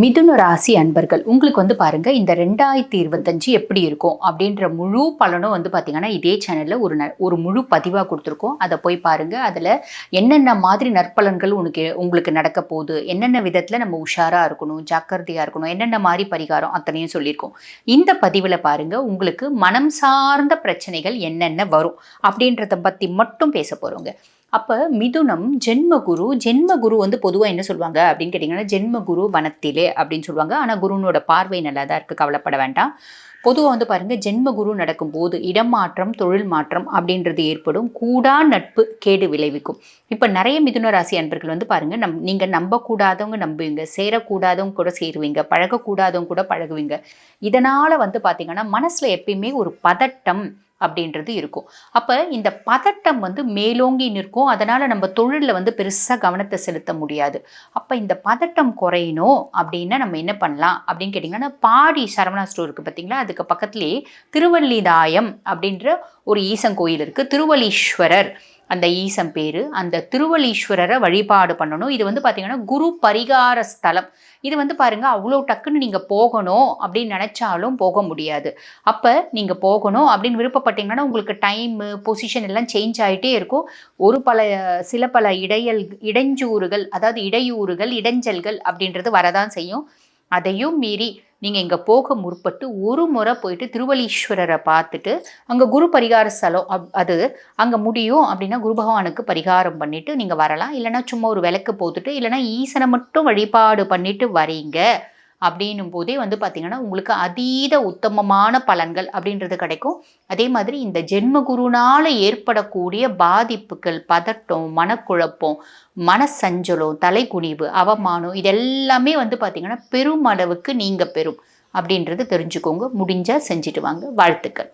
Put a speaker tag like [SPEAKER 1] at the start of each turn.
[SPEAKER 1] மிதுன ராசி அன்பர்கள் உங்களுக்கு வந்து பாருங்க இந்த ரெண்டாயிரத்தி இருபத்தஞ்சு எப்படி இருக்கும் அப்படின்ற முழு பலனும் வந்து பார்த்தீங்கன்னா இதே சேனலில் ஒரு ந ஒரு முழு பதிவாக கொடுத்துருக்கோம். அதை போய் பாருங்க. அதில் என்னென்ன மாதிரி நற்பலன்கள் உனக்கு உங்களுக்கு நடக்க போகுது என்னென்ன விதத்தில் நம்ம உஷாராக இருக்கணும் ஜாக்கிரதையாக இருக்கணும் என்னென்ன மாதிரி பரிகாரம் அத்தனையும் சொல்லியிருக்கோம். இந்த பதிவில் பாருங்க உங்களுக்கு மனம் சார்ந்த பிரச்சனைகள் என்னென்ன வரும் அப்படின்றத பற்றி மட்டும் பேச போகிறோங்க அப்போ மிதுனம் ஜென்மகுரு ஜென்மகுரு வந்து பொதுவாக என்ன சொல்லுவாங்க அப்படின்னு கேட்டிங்கன்னா ஜென்மகுரு வனத்திலே அப்படின்னு சொல்லுவாங்க ஆனால் குருனோட பார்வை நல்லா தான் இருக்குது கவலைப்பட வேண்டாம். பொதுவாக வந்து பாருங்கள் ஜென்மகுரு நடக்கும்போது இடமாற்றம் தொழில் மாற்றம் அப்படின்றது ஏற்படும். கூடா நட்பு கேடு விளைவிக்கும். இப்போ நிறைய மிதுன ராசி அன்பர்கள் வந்து பாருங்கள் நம் நீங்கள் நம்பக்கூடாதவங்க நம்புவீங்க சேரக்கூடாதவங்க கூட சேருவீங்க பழகக்கூடாதவங்க கூட பழகுவீங்க. இதனால் வந்து பார்த்திங்கன்னா மனசில் எப்பயுமே ஒரு பதட்டம் அப்படின்றது இருக்கும். அப்போ இந்த பதட்டம் வந்து மேலோங்கி நிற்கும். அதனால் நம்ம தொழிலில் வந்து பெருசாக கவனத்தை செலுத்த முடியாது. அப்போ இந்த பதட்டம் குறையணும் அப்படின்னா நம்ம என்ன பண்ணலாம் அப்படின்னு கேட்டிங்கன்னா பாடி சரவணா ஸ்டோர் இருக்குது பார்த்தீங்களா அதுக்கு பக்கத்துலேயே திருவள்ளிதாயம் அப்படின்ற ஒரு ஈசன் கோயில் இருக்குது திருவள்ளீஸ்வரர் அந்த ஈசம் பேர் அந்த திருவலீஸ்வரரை வழிபாடு பண்ணணும். இது வந்து பார்த்திங்கன்னா குரு பரிகார ஸ்தலம். இது வந்து பாருங்கள் அவ்வளோ டக்குன்னு நீங்கள் போகணும் அப்படின்னு நினச்சாலும் போக முடியாது. அப்போ நீங்கள் போகணும் அப்படின்னு விருப்பப்பட்டீங்கன்னா உங்களுக்கு டைமு பொசிஷன் எல்லாம் சேஞ்ச் ஆகிட்டே இருக்கும். ஒரு பல சில பல இடையல் இடைஞ்சூறுகள் அதாவது இடையூறுகள் இடைஞ்சல்கள் அப்படின்றது வரதான் செய்யும். அதையும் மீறி நீங்கள் இங்கே போக முற்பட்டு ஒரு முறை போயிட்டு திருவலீஸ்வரரை பார்த்துட்டு அங்கே குரு பரிகார ஸ்தலம் அப் அது அங்கே முடியும் அப்படின்னா குரு பகவானுக்கு பரிகாரம் பண்ணிவிட்டு நீங்கள் வரலாம். இல்லைனா சும்மா ஒரு விளக்கு போட்டுட்டு இல்லைனா ஈசனை மட்டும் வழிபாடு பண்ணிவிட்டு வரீங்க. அப்படின்னும் போதே வந்து பார்த்திங்கன்னா உங்களுக்கு அதீத உத்தமமான பலன்கள் அப்படின்றது கிடைக்கும். அதே மாதிரி இந்த ஜென்ம குருனால் ஏற்படக்கூடிய பாதிப்புகள் பதட்டம் மனக்குழப்பம் மனசஞ்சலம் தலைக்குனிவு அவமானம் இதெல்லாமே வந்து பார்த்திங்கன்னா பெருமளவுக்கு நீங்கள் பெறும் அப்படின்றது தெரிஞ்சுக்கோங்க. முடிஞ்சால் செஞ்சுட்டு வாங்க. வாழ்த்துக்கள்.